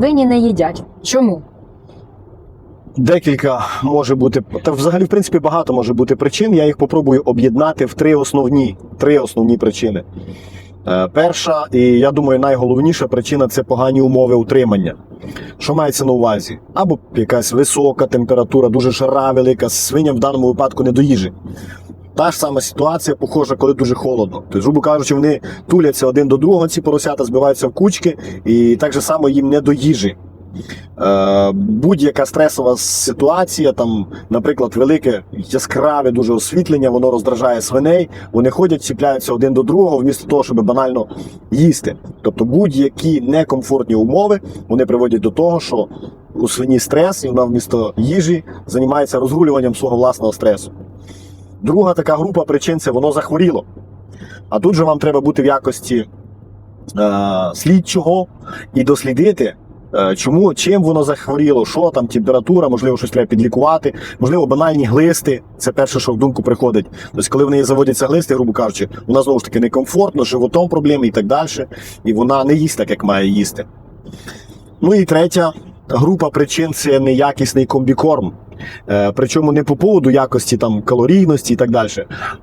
свині не їдять. Чому? Декілька може бути, та взагалі, в принципі, багато може бути причин. Я їх попробую об'єднати в три основні, три основні причини. Е, Перша, і я думаю, найголовніша причина це погані умови утримання. Що мається на увазі? Або якась висока температура, дуже жара велика, свиня в даному випадку не до їжі. Та ж сама ситуація похожа, коли дуже холодно. Тобто, грубо кажучи, вони туляться один до другого, ці поросята збиваються в кучки, і так же само їм не до їжі. Е, будь-яка стресова ситуація, там, наприклад, велике яскраве дуже освітлення, воно роздражає свиней, вони ходять, чіпляються один до другого, вмісто того, щоб банально їсти. Тобто будь-які некомфортні умови вони приводять до того, що у свині стрес, і вона вмісто їжі займається розгулюванням свого власного стресу. Друга така група причин це воно захворіло. А тут же вам треба бути в якості е, слідчого і дослідити. Е, Чому чим воно захворіло? Що там, температура, можливо, щось треба підлікувати, можливо, банальні глисти. Це перше, що в думку приходить. Тобто, коли в неї заводяться глисти, грубо кажучи, вона знову ж таки некомфортно, животом проблеми і так далі. І вона не їсть так, як має їсти. Ну і третя група причин це неякісний комбікорм. Е, Причому не по поводу якості там калорійності і так далі,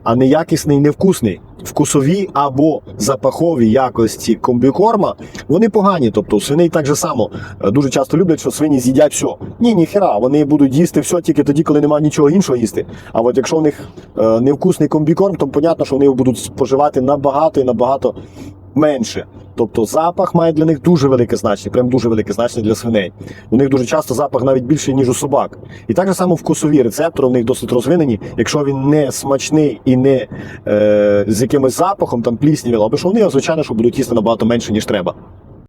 а неякісний, невкусний. Вкусові або запахові якості комбікорма вони погані. Тобто свиней так же само е, дуже часто люблять, що свині з'їдять все. Ні, ніхера, вони будуть їсти все тільки тоді, коли немає нічого іншого їсти. А от якщо у них е, невкусний комбікорм, то понятно, що вони його будуть споживати набагато і набагато менше. Тобто запах має для них дуже велике значення, прям дуже велике значення для свиней. У них дуже часто запах навіть більший, ніж у собак. І так же само вкусові рецептори у них досить розвинені. Якщо він не смачний і не е, з якимось запахом, там пліснявіло, або що вони, звичайно, що будуть їсти набагато менше, ніж треба.